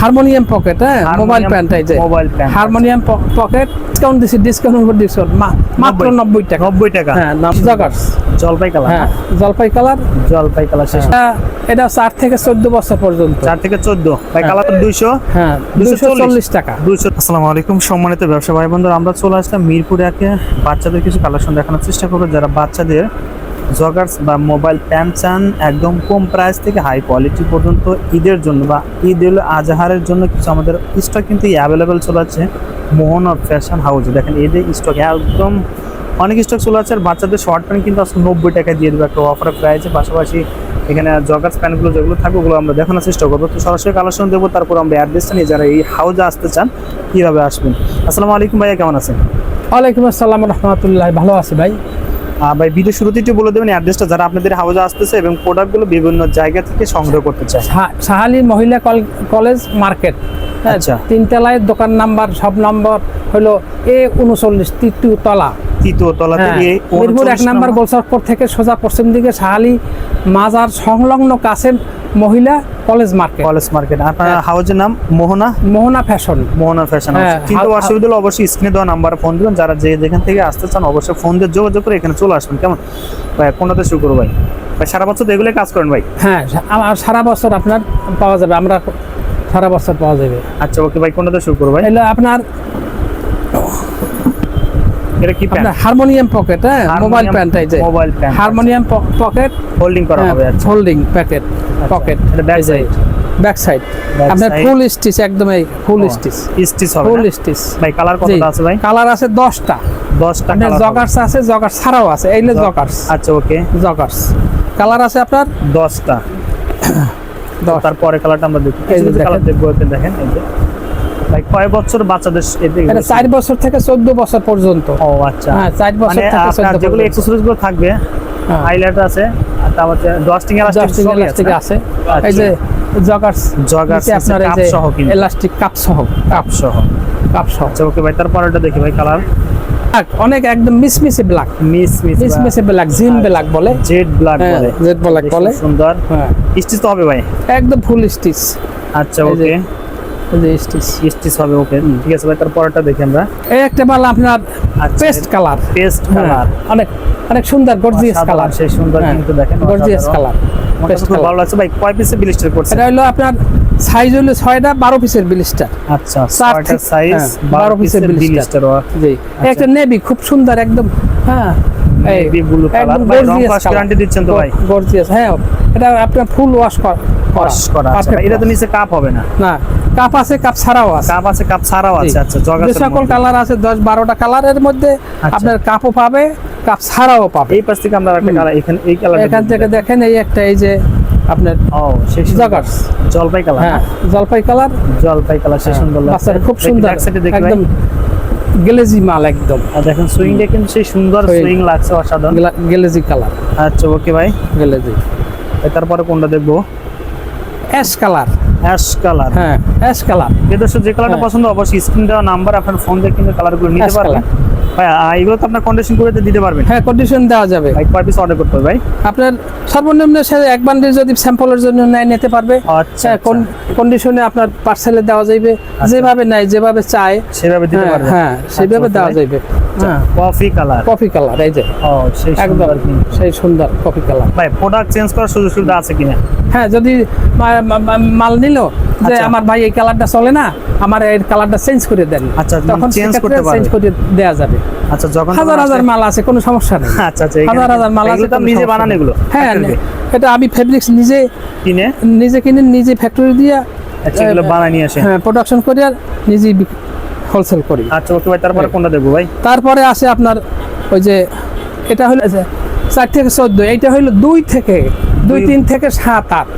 Harmonium pocket হ্যাঁ mobile pant এই যে mobile pant harmonium pocket discount দিছি? ডিসকাউন্ট উপর ডিসকাউন্ট মাত্র নব্বই। নব্বই টাকা। নব্বই টাকা। হ্যাঁ জগার্স জলপাই কালার। হ্যাঁ জলপাই কালার। জলপাই কালার শেষ। এটা চার থেকে চোদ্দ বছর পর্যন্ত। চার থেকে চোদ্দ। ভাই কালার দুইশো। হ্যাঁ দুশো চল্লিশ। টাকা। দুইশো। আসসালামু আলাইকুম সম্মানিত ব্যবসা ভাই বন্ধুরা আমরা চলে আসলাম মিরপুরে একে বাচ্চাদের কিছু কালেকশন দেখানোর চেষ্টা করব। যারা বাচ্চাদের জগার্স বা মোবাইল প্যান চান একদম কম প্রাইস থেকে হাই কোয়ালিটি পর্যন্ত ঈদের জন্য বা ঈদ উল আজহারের জন্য কিছু আমাদের স্টক কিন্তু অ্যাভেলেবেল চলে আছে মোহন অফ ফ্যাশন হাউসে। দেখেন এদের স্টক একদম অনেক স্টক চলে আছে আর বাচ্চাদের শর্ট প্যান্ট কিন্তু আসলে নব্বই টাকা দিয়ে দেবে একটা অফার প্রাইসে পাশাপাশি এখানে জগার্স প্যান্টগুলো যেগুলো থাকবে ওগুলো আমরা দেখানোর চেষ্টা করব। তো সরাসরি কালেকশন দেবো, তারপর আমরা অ্যাড্রেসটা নিয়ে যারা এই হাউসে আসতে চান কীভাবে আসবেন? আসসালামু আলাইকুম ভাইয়া, কেমন আছেন? ওয়ালাইকুম আসসালাম রহমতুল্লাহ, ভালো আছি ভাই। ভাই ভিডিও শুরুতে একটু বলে দেবেন অ্যাড্রেসটা যারা আপনাদের হাউজে আসতেছে এবং প্রোডাক্টগুলো বিভিন্ন জায়গা থেকে সংগ্রহ করতে চায়। হ্যাঁ সাহালি মহিলা কল- কলেজ মার্কেট আচ্ছা আচ্ছা। তিনতলায় দোকান নাম্বার সব নাম্বার হলো এ উনচল্লিশ তৃতীয় তলা। তৃতীয় তলা হ্যাঁ, থেকে মিরপুর এক 39 নাম্বার গোলচক্কর থেকে সোজা পশ্চিম দিকে সাহালি মাজার সংলগ্ন কাছে মহিলা কলেজ মার্কেট। College market. আপনার হ্যাঁ। হাউসের নাম? মোহনা? মোহনা ফ্যাশন। মোহনা ফ্যাশন। হ্যাঁ, কিন্তু অসুবিধা হলে অবশ্যই স্ক্রিনে দেওয়া নাম্বারে ফোন দিবেন। যারা যে যেখান থেকে আসতে চান অবশ্যই ফোন দিয়ে যোগাযোগ করে এখানে চলে আসবেন। কেমন? ভাই কোনটাতে শুরু করব ভাই? ভাই সারা বছর তো এগুলোই কাজ করেন ভাই? হ্যাঁ সারা বছর আপনার পাওয়া যাবে। আমরা সারা বছর পাওয়া যাবে। আচ্ছা ওকে ভাই কোনটাতে শুরু করব ভাই? এগুলো আপনার এটা কি প্যান্ট হারমোনিয়াম পকেট হ্যাঁ? মোবাইল প্যান্ট এই যে। Mobile pant harmonium pocket holding করা হবে আচ্ছা। হোল্ডিং প্যাকেট পকেট এটা back side? ব্যাক সাইড আপনার ফুল স্টিচ একদম এই ফুল স্টিচ স্টিচ হবে ফুল স্টিচ ভাই কালার কতটা আছে ভাই? কালার আছে দশটা। দশটা আপনার কালার জগার্স আছে জগার্স ছাড়াও আছে এইলে জগার্স আচ্ছা ওকে জগার্স কালার আছে আপনার? দশটা। দশ। তারপরে কালারটা আমরা দেখি। এই যে কালার দেখেন। দেখব দেখেন এই যে। ভাই কয় বছর বাচ্চাদের এটা চার বছর থেকে চোদ্দ বছর পর্যন্ত। ও আচ্ছা। হ্যাঁ চার বছর মানে থেকে আপনার চোদ্দ যেগুলো পর্যন্ত। গুলো থাকবে হ্যাঁ। হাইলাইটার আছে আর তারপর ডস্টিং এলাস্টিক আছে এই যে জগার্স জগার্স আপনার এই যে এলাস্টিক কাপ সহ। কাপ সহ। কাপ সহ। আচ্ছা ওকে ভাই তারপরেটা দেখি ভাই কালার ব্ল্যাক, অনেক একদম মিসমিসে ব্ল্যাক মিস মিস মিসমিসে ব্ল্যাক জিন ব্ল্যাক বলে। জেড ব্ল্যাক হ্যাঁ, বলে। jet black বলে। সুন্দর। হ্যাঁ। স্টিচ তো হবে ভাই। একদম ফুল স্টিচ আচ্ছা ওকে স্টিচ স্টিচ হবে ওকে। ঠিক আছে ভাই তারপরেটা দেখি আমরা। এই একটা মাল আপনার আচ্ছা, পেস্ট কালার। Paste colour. অনেক অনেক সুন্দর গর্জিয়াস কালার। সেই সুন্দর কিন্তু দেখেন, গর্জিয়াস কালার ভালো লাগছে। ভাই কয় পিসে ব্লিস্টার করছে এটা হলো আপনার সাইজ হলো ছয়টা বারো পিসের বিলিস্টার আচ্ছা সাইজ হ্যাঁ, 12 বারো পিসের পিসের ব্লিস্টার জি একটা নেভি খুব সুন্দর একদম হ্যাঁ। এই ব্লু কালার ভাই রং কস গ্যারান্টি দিচ্ছেন তো ভাই। গর্জিয়াস হ্যাঁ এটা আপনার ফুল ওয়াশ করা ওয়াশ করা আছে Perfect ভাই, এটা তো নিচে কাপ হবে না। না কাপ আছে কাপ ছাড়াও আছে। কাপ আছে কাপ ছাড়াও আছে আচ্ছা যে সকল কালার আছে দশ বারোটা কালারের মধ্যে আচ্ছা। আপনার কাপও পাবে কাপ ছাড়াও পাবে। এই পাশ থেকে আমরা একটা কালার এখানে এই কালার এখান থেকে দেখেন এই একটা এই যে আপনার ও সেই সুন্দর। জগার্স জলপাই কালার হ্যাঁ জলপাই কালার জলপাই কালার সুন্দর লাগছে। খুব সুন্দর। একদম গেলেজি মাল একদম। আর দেখেন সুইংটা কিন্তু সেই সুন্দর। সুইং। লাগছে অসাধারণ। গেলা- গেলেজি কালার। আচ্ছা ওকে ভাই। গেলেজি। তারপরে কোনটা দেখব? Ash colour. Ash colour. হ্যাঁ অ্যাশ কালার। এদের যে কালারটা হ্যাঁ। পছন্দ অবশ্যই স্ক্রিন দেওয়া নাম্বার আপনার ফোন দিয়ে কিন্তু কালারগুলো নিতে পারবেন। ভাই তো আপনার কন্ডিশন করে দিতে পারবেন। হ্যাঁ কন্ডিশন দেওয়া যাবে। ভাই কয় পিস অর্ডার করতে হবে ভাই। আপনার সর্বনিম্ন স্যার এক বান্ডিল যদি স্যাম্পলের জন্য নেয় নিতে পারবে। আচ্ছা হ্যাঁ, কোন কন্ডিশনে আপনার পার্সেলে দেওয়া যাবে যেভাবে নেয় যেভাবে চায়। সেভাবে দিতে পারবে। হ্যাঁ সেভাবে আচ্ছা, দেওয়া ভাই। যাবে হ্যাঁ কফি কালার কফি কালার এই যে। ও সেই একদম সেই সুন্দর কফি কালার ভাই প্রোডাক্ট চেঞ্জ করার সুযোগ সুবিধা আছে কিনা? হ্যাঁ যদি মা- মা- মা- মাল নিল যে আচ্ছা। আমার ভাই এই কালারটা চলে না আমার এই কালারটা চেঞ্জ করে দেন। আচ্ছা, তখন change করতে পারবে। চেঞ্জ করে দেওয়া যাবে। আচ্ছা যখন হাজার হাজার মাল আছে কোনো সমস্যা নেই। আচ্ছা আচ্ছা হাজার হাজার মাল আছে তো নিজে বানান এগুলো হ্যাঁ এটা আমি ফেব্রিক্স নিজে কিনে? নিজে কিনে নিজে ফ্যাক্টরি দিয়ে আচ্ছা এগুলো বানায় নিয়ে আসে। হ্যাঁ প্রোডাকশন করি আর নিজেই হোলসেল করি আচ্ছা ওকে ভাই তারপরে হ্যাঁ। কোনটা দেবো ভাই তারপরে আসে আপনার ওই যে এটা হলো চার থেকে চোদ্দ এইটা হইল দুই থেকে দুই তিন থেকে সাত আট।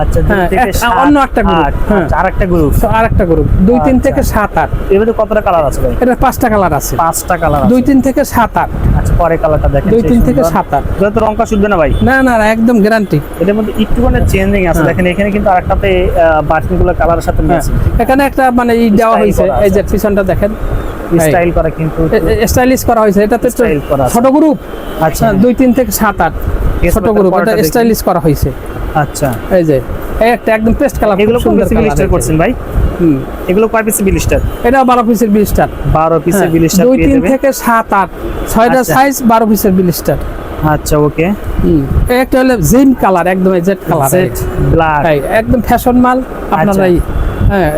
আচ্ছা হ্যাঁ, অন্য একটা হ্যাঁ। আচ্ছা, আরেকটা গ্রুপ আর একটা গ্রুপ দুই তিন আচ্ছা। থেকে সাত আট। মধ্যে কতটা কালার আছে ভাই? এটা পাঁচটা কালার আছে। পাঁচটা কালার দুই তিন থেকে সাত আট। আচ্ছা পরে কালারটা দেখেন। দুই তিন থেকে সাত আট। এগুলো তো রংকা শুধবে না ভাই? না না একদম গ্যারান্টি এটার মধ্যে একটুখানি চেঞ্জিং আছে। দেখেন এখানে কিন্তু আরেকটাতে বাটনগুলো কালারের সাথে মিলছে। এখানে একটা মানে ই দেওয়া হয়েছে। এই যে পিছনটা দেখেন। স্টাইল করা কিন্তু স্টাইলিশ করা হয়েছে। এটাতে Style করা ছোট গ্রুপ আচ্ছা। দুই তিন থেকে সাত আট। ছোট গ্রুপ এটা স্টাইলিশ করা হয়েছে। আচ্ছা। এই যে এই একটা একদম পেস্ট কালার এগুলো কোন সুন্দর পিসে বিলিস্টার করছেন ভাই? হুম। এগুলো কয় পিসে বিলিস্টার এটা বারো পিসের বিলিস্টার বারো পিসে বিলিস্টার দুই তিন থেকে সাত আট ছয়টা। সাইজ বারো পিসের বিলিস্টার আচ্ছা ওকে। হুম। একটা হলো জেন কালার একদম জেড কালার জেড ব্ল্যাক একদম ফ্যাশন মাল আপনার এই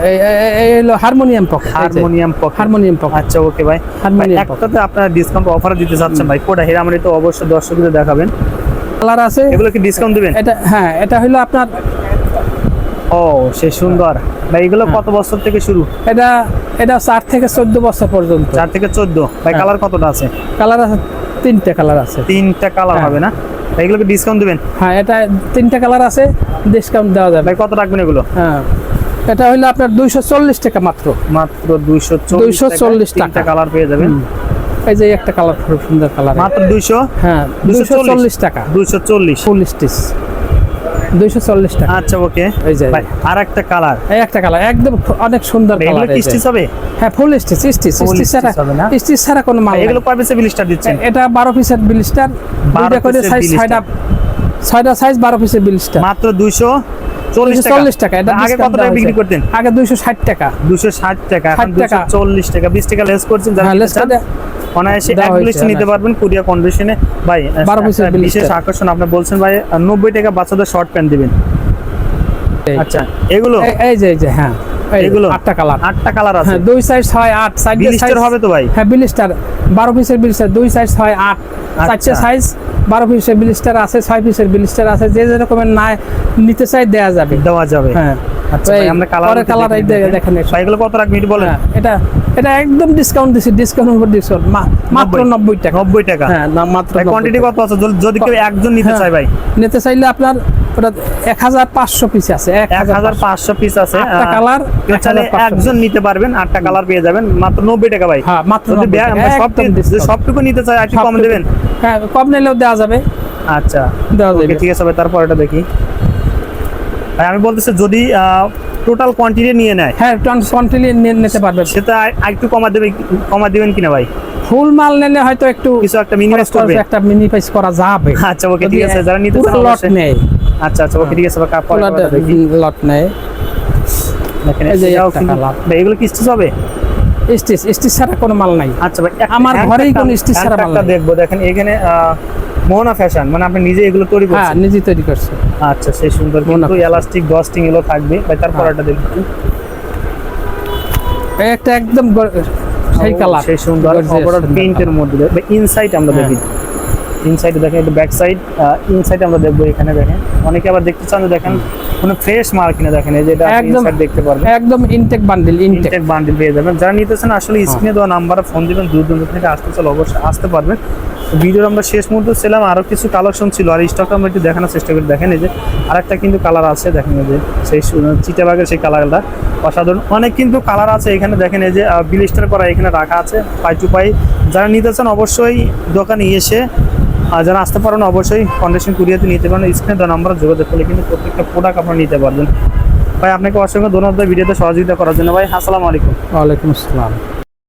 এই- এই হলো harmonium pocket harmonium pocket harmonium আচ্ছা ওকে ভাই। হারমোনিয়াম ভাই, একটাতে আপনারা ডিসকাউন্ট অফার দিতে চাচ্ছেন ভাই কোটা হিরামণি তো অবশ্যই দর্শকদের দেখাবেন। কালার আছে। এগুলো কি ডিসকাউন্ট দিবেন? এটা হ্যাঁ এটা হলো আপনার ও সে সুন্দর। ভাই এগুলো হ্যাঁ। কত বছর থেকে শুরু? এটা এটা চার থেকে চোদ্দ বছর পর্যন্ত। চার থেকে চোদ্দ? ভাই হ্যাঁ। কালার কতটা আছে? কালার আছে তিনটে কালার আছে। তিনটা কালার হ্যাঁ। হবে না? ভাই এগুলোকে ডিসকাউন্ট দিবেন? হ্যাঁ এটা তিনটে কালার আছে ডিসকাউন্ট দেওয়া যাবে। ভাই কত রাখবেন এগুলো? হ্যাঁ। এটা হলো আপনার দুইশো চল্লিশ টাকা মাত্র। মাত্র দুইশো 240 টাকা টাকা। কালার পেয়ে যাবেন। এই যে একটা কালার খুব সুন্দর কালার। মাত্র দুইশো? হ্যাঁ দুইশো চল্লিশ। টাকা। দুইশো দুইশো টাকা। আচ্ছা ওকে। এই যে। আর একটা কালার। এই একটা কালার একদম অনেক সুন্দর কালার কি স্টিচ হবে হ্যাঁ ফুল স্টিচ স্টিচ স্টিচ ছাড়া? স্টিচ ছাড়া কোনো মাল এগুলো কয় পিসে বিলিস্টার দিচ্ছেন? এটা বারো পিসের বিলিস্টার 12 করে সাইজ blister। ছয়টা ছয়টা সাইজ বারো পিসের বিলিস্টার মাত্র দুইশো চল্লিশ টাকা। এটা আগে কত টাকা বিক্রি করতেন? আগে দুইশো ষাট টাকা। দুশো ষাট টাকা এখন 60 টাকা। চল্লিশ টাকা। বিশ টাকা লেস করছেন হ্যাঁ অনায়াসে দেওয়া এক নিতে পারবেন কুরিয়া কন্ডিশনে ভাই 12 পিসের একটা বিশেষ আকর্ষণ আপনি বলছেন ভাই নব্বই টাকা বাচ্চাদের শর্ট প্যান্ট দিবেন। আচ্ছা এগুলো? এই- যে এই যে হ্যাঁ এই এগুলো? আটটা কালার আটটা কালার আছে। হ্যাঁ দুই সাইজ ছয় আট সাইড বিলিস্টার হবে তো ভাই? হ্যাঁ বিলিস্টার বারো পিসের বিলিস্টার দুই সাইজ ছয় আট। চারটে আচ্ছা। সাইজ বারো পিসের বিলিস্টার আছে ছয় পিসের বিলিস্টার আছে যে যেরকমের না নিতে চাই দেয়া যাবে। দেওয়া যাবে। হ্যাঁ। আচ্ছা আমরা কালার কালার দেখেন। এগুলো কত রাখবেন একটু বলেন। এটা এটা একদম ডিসকাউন্ট দিছি ডিসকাউন্ট উপর ডিসকাউন্ট মাত্র 90 টাকা। নব্বই টাকা। হ্যাঁ না মাত্র কোয়ান্টিটি কত আছে? যদি- যদি কেউ একজন নিতে। চায় ভাই। নিতে চাইলে আপনার ওটা পিস আছে পিস আটটা কালার একজন নিতে পারবেন আটটা কালার পেয়ে যাবেন মাত্র নব্বই টাকা ভাই। হ্যাঁ মাত্র যদি 90 সব সবটুকু নিতে চাই একটু কম দেবেন? হ্যাঁ কম নিলেও দেওয়া যাবে। আচ্ছা। দেওয়া যাবে। ঠিক আছে ভাই তারপর এটা দেখি। ভাই আমি বলতেছি যদি টোটাল কোয়ান্টিটি নিয়ে নেয় হ্যাঁ কন্টিনিউ নিতে পারবেন। সেটা আর- আর একটু কমা দেবে কমা দিবেন কিনা ভাই? ফুল মাল নিলে হয়তো একটু কিছু একটা মিনিমাইজ করবে। একটা মিনি প্রাইস করা যাবে। আচ্ছা ওকে ঠিক আছে যারা নিতে চান লট নেয়। আচ্ছা আচ্ছা ওকে ঠিক আছে কাপ লট নেয়। দেখেন এই যে এগুলো কি স্টিচ হবে? স্টিচ স্টিচ ছাড়া কোনো মাল নাই। আচ্ছা ভাই আমার ঘরেই কোনো stitch ছাড়া মাল নেই। দেখব দেখেন এখানে মোহনা ফ্যাশন মানে আপনি নিজে এগুলো তৈরি হ্যাঁ নিজে তৈরি আচ্ছা সেই সুন্দর কিন্তু। এলাস্টিক ডস্টিং এগুলো থাকবে। ভাই তারপর হ্যাঁ। একটা দেখি একটা একদম সেই কালার সেই সুন্দর ওভারঅল প্রিন্টের মধ্যে। ইনসাইড আমরা হ্যাঁ। দেখি ইনসাইড দেখেন একটু ব্যাক সাইড ইনসাইড আমরা দেখব এখানে দেখেন। অনেকে আবার দেখতে চান দেখেন কোনো ফ্রেশ মাল কিনা দেখেন এই যে এটা একদম দেখতে পারবেন। একদম ইনটেক বান্ডিল ইনটেক বান্ডিল পেয়ে যাবেন। যারা নিতেছেন আসলে স্ক্রিনে দেওয়া নাম্বারে ফোন দিবেন দূর দূর থেকে আসতে চাল অবশ্যই আসতে পারবেন। ভিডিওর আমরা শেষ মুহূর্তে ছিলাম আরও কিছু কালেকশন ছিল আর স্টক আমরা একটু দেখানোর চেষ্টা করি। দেখেন এই যে আরেকটা কিন্তু কালার আছে দেখেন এই যে সেই চিটাবাগের সেই কালারটা অসাধারণ। অনেক কিন্তু কালার আছে এখানে দেখেন এই যে বিলিস্টার করা এখানে রাখা আছে পাই টু পাই। যারা নিতেছেন অবশ্যই দোকানে এসে আর যারা আসতে পারেন অবশ্যই কন্ডিশন কুরিয়াতে নিতে পারেন। স্ক্রিনে দেওয়া নাম্বার যোগাযোগ করলে কিন্তু প্রত্যেকটা প্রোডাক্ট আপনারা নিতে পারবেন। ভাই, আপনাকে অসংখ্য ধন্যবাদ ভিডিওতে সহযোগিতা করার জন্য। ভাই, আসসালামু আলাইকুম। ওয়ালাইকুম আসসালাম।